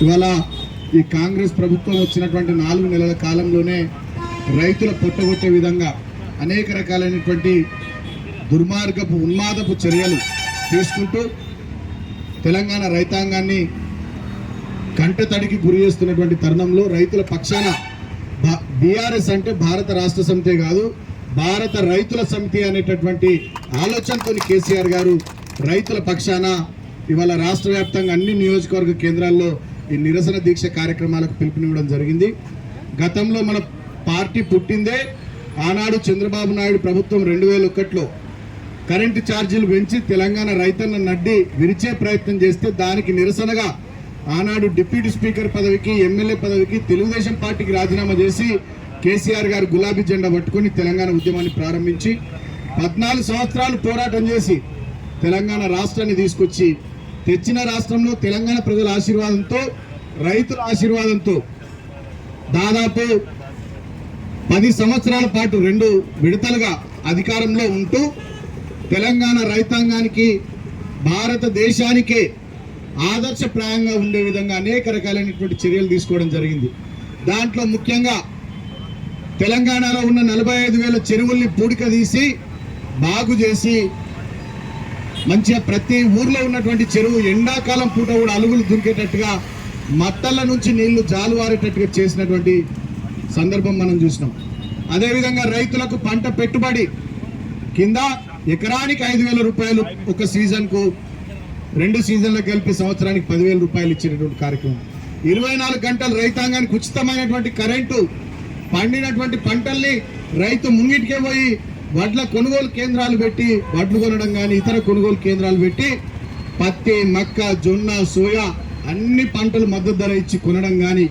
ఇవాళ ఈ కాంగ్రెస్ ప్రభుత్వం వచ్చినటువంటి నాలుగు నెలల కాలంలోనే రైతుల పొట్టగొట్టే విధంగా అనేక రకాలైనటువంటి దుర్మార్గపు ఉన్మాదపు చర్యలు తీసుకుంటూ తెలంగాణ రైతాంగాన్ని కంటతడికి గురి చేస్తున్నటువంటి తరుణంలో రైతుల పక్షాన బీఆర్ఎస్ అంటే భారత రాష్ట్ర సమితి కాదు భారత రైతుల సమితి అనేటటువంటి ఆలోచనతో కేసీఆర్ గారు రైతుల పక్షాన ఇవాళ రాష్ట్ర వ్యాప్తంగా అన్ని నియోజకవర్గ కేంద్రాల్లో ఈ నిరసన దీక్ష కార్యక్రమాలకు పిలుపునివ్వడం జరిగింది. గతంలో మన పార్టీ పుట్టిందే ఆనాడు చంద్రబాబు నాయుడు ప్రభుత్వం రెండు వేల ఒకటిలో కరెంటు ఛార్జీలు పెంచి తెలంగాణ రైతన్న నడ్డి విరిచే ప్రయత్నం చేస్తే దానికి నిరసనగా ఆనాడు డిప్యూటీ స్పీకర్ పదవికి ఎమ్మెల్యే పదవికి తెలుగుదేశం పార్టీకి రాజీనామా చేసి కేసీఆర్ గారు గులాబీ జెండా పట్టుకొని తెలంగాణ ఉద్యమాన్ని ప్రారంభించి పద్నాలుగు సంవత్సరాలు పోరాటం చేసి తెలంగాణ రాష్ట్రాన్ని తీసుకొచ్చి తెచ్చిన రాష్ట్రంలో తెలంగాణ ప్రజల ఆశీర్వాదంతో రైతుల ఆశీర్వాదంతో దాదాపు పది సంవత్సరాల పాటు రెండు విడతలుగా అధికారంలో ఉంటూ తెలంగాణ రైతాంగానికి భారతదేశానికే ఆదర్శప్రాయంగా ఉండే విధంగా అనేక రకాలైనటువంటి చర్యలు తీసుకోవడం జరిగింది. దాంట్లో ముఖ్యంగా తెలంగాణలో ఉన్న నలభై ఐదు వేల చెరువుల్ని పూడిక తీసి బాగు చేసి మంచిగా ప్రతి ఊర్లో ఉన్నటువంటి చెరువు ఎండాకాలం పూట కూడా అలుగులు దొరికేటట్టుగా మట్టల నుంచి నీళ్ళు జాలువారేటట్టుగా చేసినటువంటి సందర్భం మనం చూసినాం. అదేవిధంగా రైతులకు పంట పెట్టుబడి కింద ఎకరానికి ఐదు వేల రూపాయలు ఒక సీజన్కు రెండు సీజన్లకు కలిపి సంవత్సరానికి పదివేల రూపాయలు ఇచ్చినటువంటి కార్యక్రమం. ఇరవై నాలుగు గంటలు రైతాంగానికి ఉచితమైనటువంటి కరెంటు పండినటువంటి పంటల్ని రైతు ముంగిటికే పోయి వడ్ల కొనుగోలు కేంద్రాలు పెట్టి వడ్లు కొనడం కానీ ఇతర కొనుగోలు కేంద్రాలు పెట్టి పత్తి మక్క జొన్న సోయా అన్ని పంటలు మద్దతు ధర ఇచ్చి కొనడం కానీ